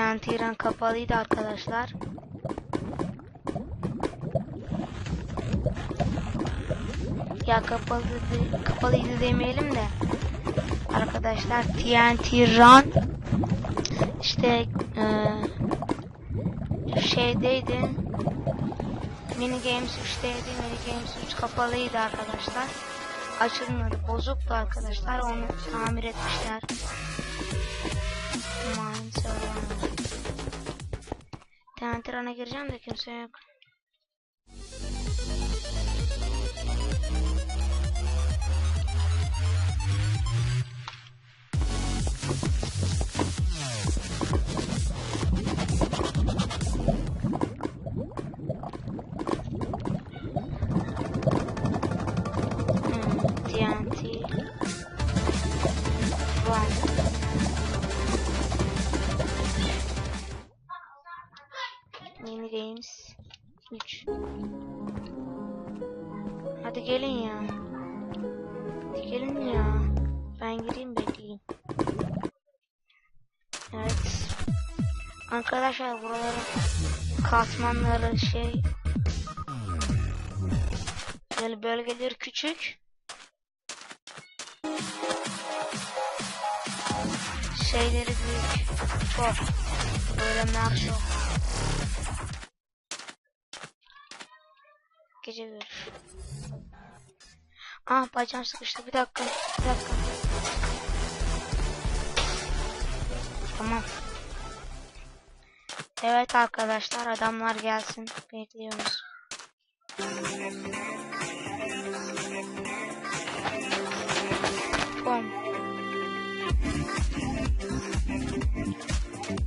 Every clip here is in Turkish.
İran kapalıydı arkadaşlar. Ya kapalı kapalıydı demeyelim de. Arkadaşlar TNT Run. İşte eee şeydeydi. Mini Games 3'teydi Mini Games 3 kapalıydı arkadaşlar. Açılmadı bozuktu arkadaşlar. Onu tamir etmişler. Aman TNT Run'a gireceğim de kimse yok Arkadaşlar buraların katmanları şey yani bölgeleri küçük. Şeyleri büyük. Çok. Bölümler çok. Gece görüş ah bacağım sıkıştı. Bir dakika bir dakika. Tamam evet arkadaşlar adamlar gelsin bekliyoruz Pom.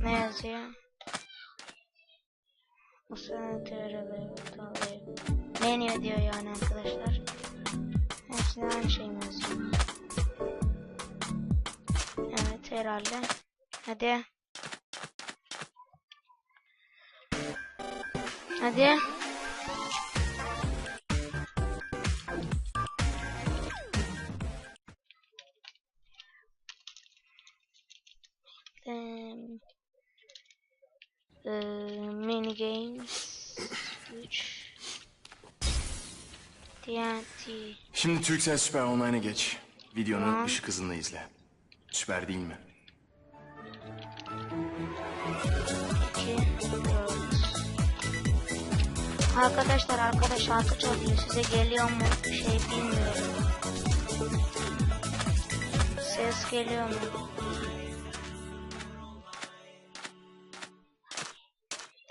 Ne yazıyor? Usulü teorileri Menü diyor yani arkadaşlar. Hepsine aynı şey mi yazıyor? Evet herhalde. Hadi. Hadi. Um, uh, mini games 3 TNT Şimdi Turkcell Süper Online'a geç. Videonun Tamam. ışık hızında izle. Süper değil mi? Arkadaşlar arkadaş şarkı çalıyor size geliyor mu şey bilmiyorum Ses geliyor mu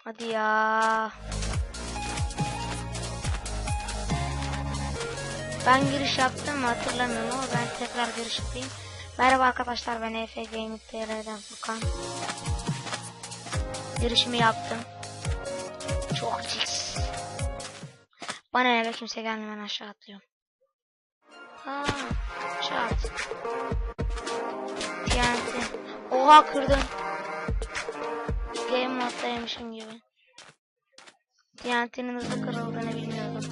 Hadi ya Ben giriş yaptım mı hatırlamıyorum ama ben tekrar giriş yapayım. Merhaba arkadaşlar ben Efe Gaming TR'den Furkan. Girişimi yaptım. Cix. Bana ne be kimse gelmiyor ben aşağı atlıyorum. Aa, aşağı at. TNT. Oha kırdım. Game moddaymışım gibi. TNT'nin hızlı kırıldığını bilmiyordum.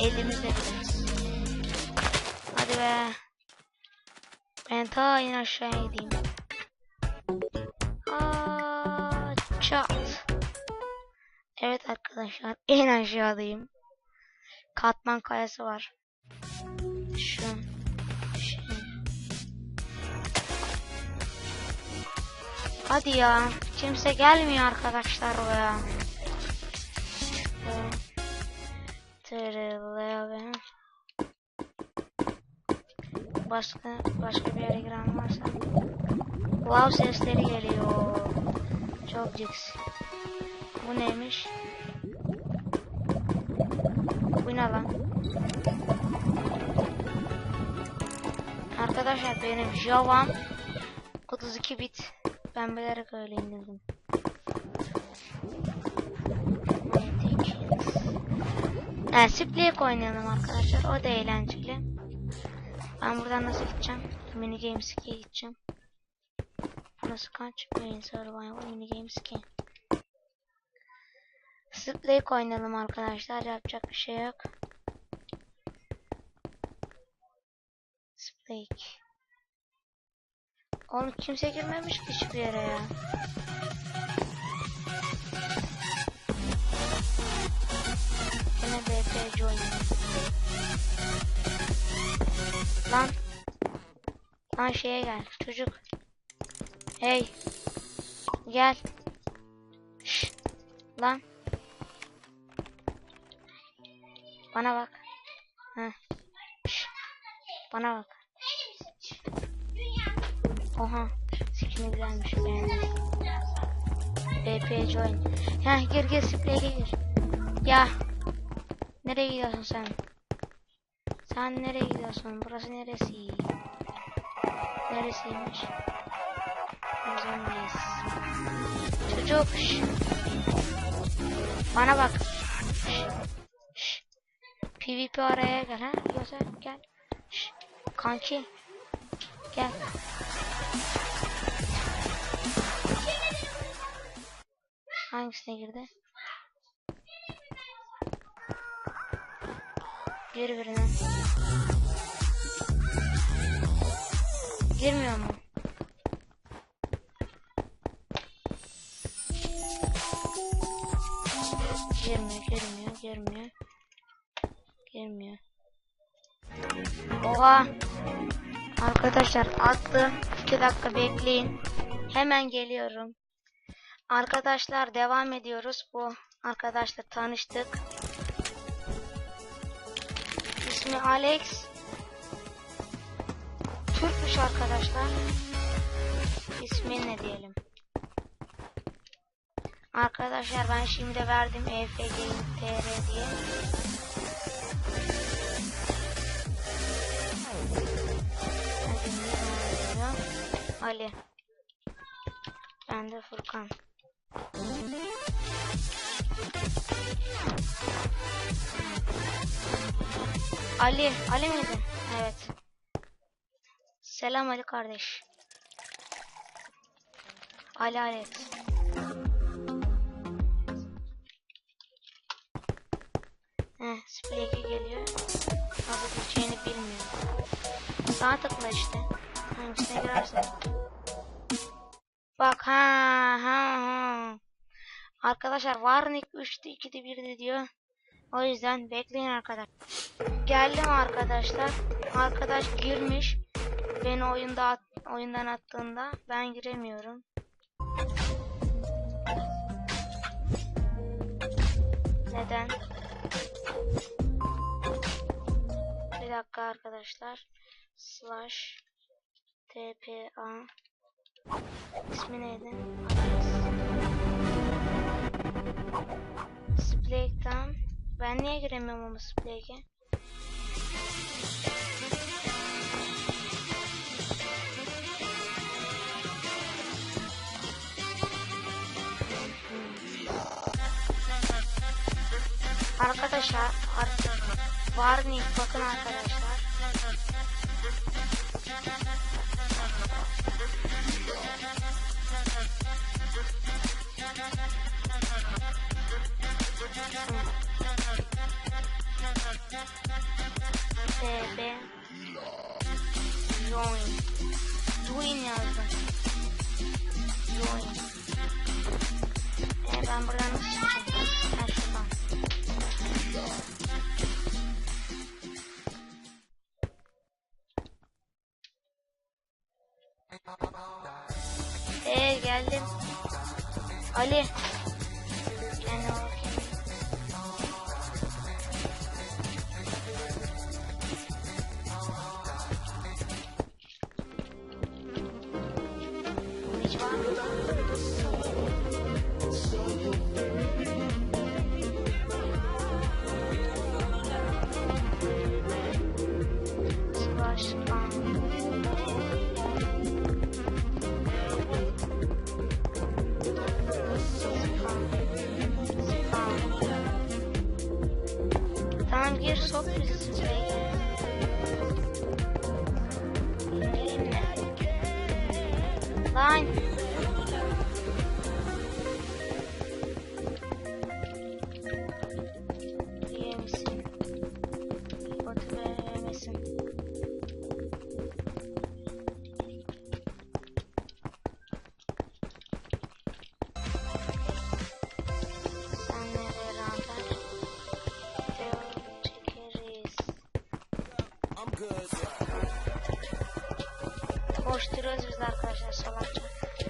Elimizle biliriz. Hadi be. Ben ta in aşağıya gideyim. Evet arkadaşlar en aşağıdayım. Katman kayası var. Şu. Şu. Hadi ya. Kimse gelmiyor arkadaşlar buraya. Tırılı Başka başka bir yere giren varsa. Wow sesleri geliyor. Çok cix. Bu neymiş? Bu ne lan? Arkadaşlar benim Java'm 32 bit. Ben bilerek öyle indirdim. Evet, Splay'e oynayalım arkadaşlar. O da eğlenceli. Ben buradan nasıl gideceğim? Mini Games 2'ye gideceğim. Burası kaç? Main Survival Mini Games 2. Splay'e oynayalım arkadaşlar. Yapacak bir şey yok. Splake. Oğlum kimse girmemiş ki hiçbir yere ya. Yine BPC oynuyor. Lan. Lan şeye gel çocuk. Hey. Gel. Şşt. Lan. Bana bak. Heh. Şşt. Bana bak. Oha. Skin'i güzelmiş beğendim. BP join. Ya gir gir spreye gir. Ya. Nereye gidiyorsun sen? Sen nereye gidiyorsun? Burası neresi? Neresiymiş? Zombiyiz. Çocuk. şş. Bana bak. Şş. Şş. PvP araya gel ha. Yoksa gel. Şş. Kanki. Gel. Hangisine girdi? Gir birine. Girmiyor mu? Girmiyor. Oha! Arkadaşlar attı. 2 dakika bekleyin. Hemen geliyorum. Arkadaşlar devam ediyoruz. Bu arkadaşla tanıştık. İsmi Alex. Türkmüş arkadaşlar. İsmi ne diyelim. Arkadaşlar ben şimdi verdim EFG.tr diye. Ali. Ben de Furkan. Ali, Ali miydi? Evet. Selam Ali kardeş. Ali Alex. Heh, Splake geliyor. Nasıl gideceğini bilmiyor. Sağ tıkla işte. Hangisine girersen. Bak ha ha ha. Arkadaşlar Warnick 3'te 2'de 1'de diyor. O yüzden bekleyin arkadaş. Geldim arkadaşlar. Arkadaş girmiş. Beni oyunda at, oyundan attığında ben giremiyorum. Neden? Bir dakika arkadaşlar. Slash TPA İsmi neydi? Splake'dan ben niye giremiyorum ama Splake'e? Arkadaşlar artık Warning bakın arkadaşlar. Ben buradan nasıl çıkacağım? Ha şuradan. Ee geldim. Ali. Bakayım. Hiç var mı? Koşturuyoruz biz arkadaşlar salakça. Ee,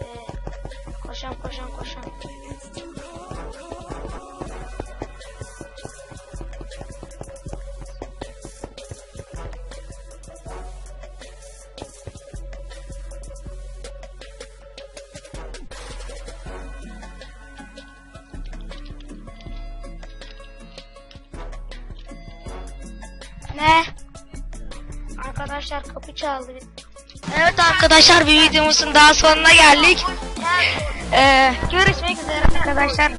ee, ee, koşan koşan. Ne? Çaldı. Evet arkadaşlar bir videomuzun daha sonuna geldik. Ee, görüşmek üzere arkadaşlar.